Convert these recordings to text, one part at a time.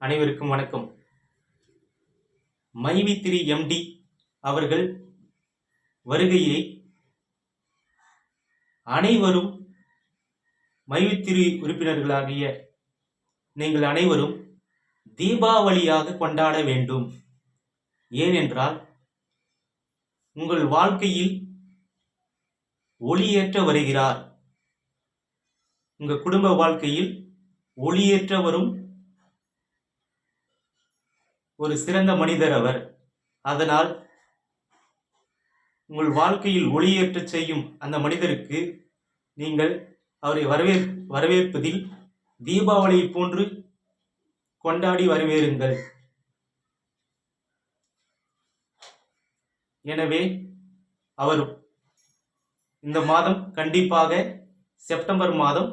அனைவருக்கும் வணக்கம். மைவித்திரி எம்டி அவர்கள் வருகையை அனைவரும் மைவித்திரி உறுப்பினர்களாகிய நீங்கள் அனைவரும் தீபாவளியாக கொண்டாட வேண்டும். ஏனென்றால் உங்கள் வாழ்க்கையில் ஒளியேற்ற வருகிறார். உங்கள் குடும்ப வாழ்க்கையில் ஒளியேற்ற வரும் ஒரு சிறந்த மனிதர் அவர். அதனால் உங்கள் வாழ்க்கையில் ஒளியேற்றச் செய்யும் அந்த மனிதருக்கு நீங்கள் அவரை வரவேற் வரவேற்பதில் தீபாவளியை போன்று கொண்டாடி வரவேறுங்கள். எனவே அவர் இந்த மாதம் கண்டிப்பாக செப்டம்பர் மாதம்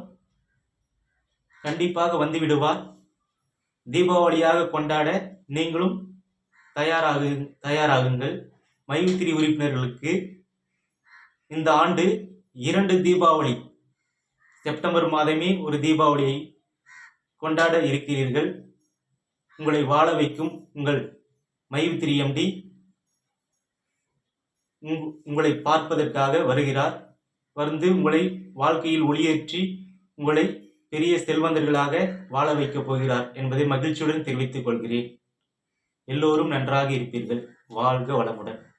கண்டிப்பாக வந்துவிடுவார் தீபாவளியாக கொண்டாட நீங்களும் தயாராகு தயாராகுங்கள். மைவித்திரி உறுப்பினர்களுக்கு இந்த ஆண்டு இரண்டு தீபாவளி. செப்டம்பர் மாதமே ஒரு தீபாவளியை கொண்டாட இருக்கிறீர்கள். உங்களை வாழ வைக்கும் உங்கள் மைவித்திரி எம்டி உங்- உங்களை பார்ப்பதற்காக வருகிறார். வந்து உங்களை வாழ்க்கையில் ஒளியேற்றி உங்களை பெரிய செல்வந்தர்களாக வாழ வைக்கப் போகிறார் என்பதை மகிழ்ச்சியுடன் தெரிவித்துக் கொள்கிறேன். எல்லோரும் நன்றாக இருப்பீர்கள். வாழ்க வளமுடன்.